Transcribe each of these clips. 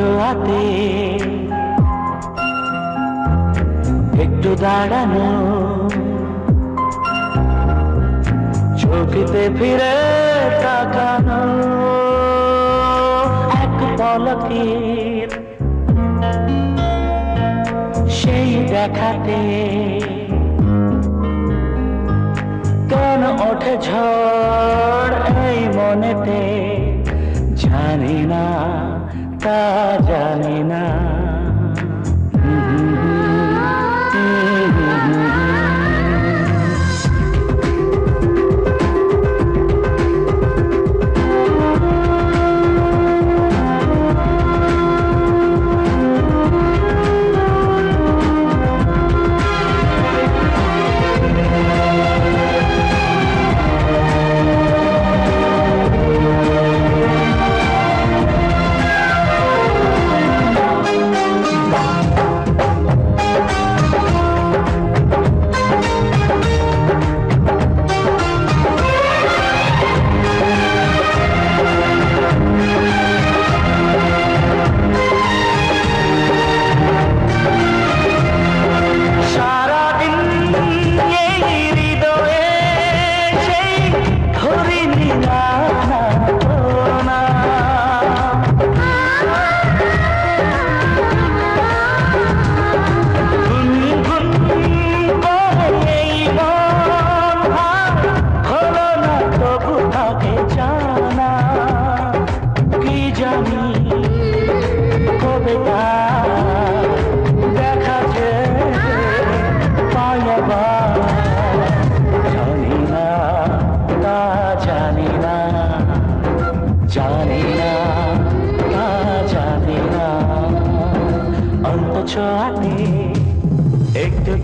ছোঁয়াতে। একটু দাঁড়ানো। চোখিতে ফিরে তাকানো। এক পলকের সেই দেখাতে। কেন ওঠে ঝড়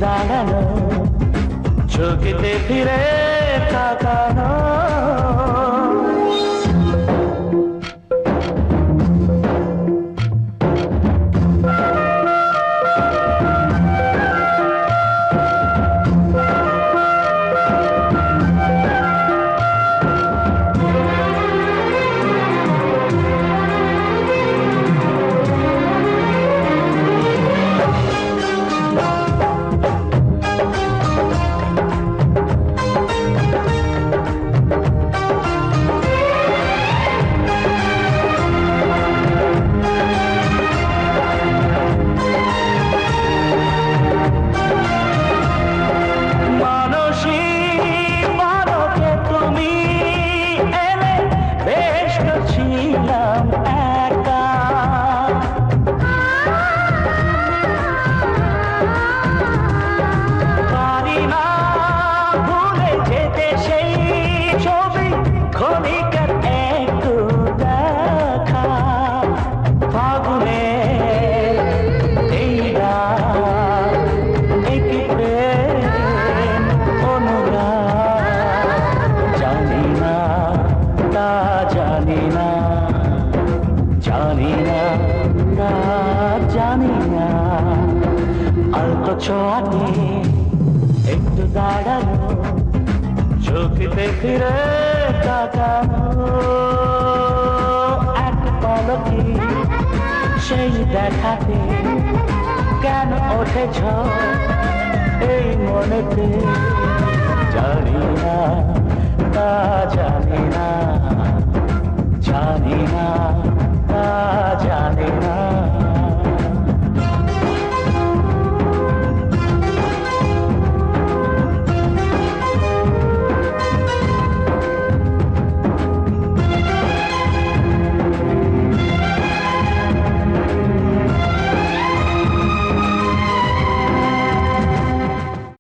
দাঁড়ানো। চোখেতে ফিরে তাকানো। না। আর কিছু আগে একটু দাঁড়ানো চোখতে ফিরে তাকানো এক পলকে সেই দেখাতে কেন ওঠেছ এই মনেতে?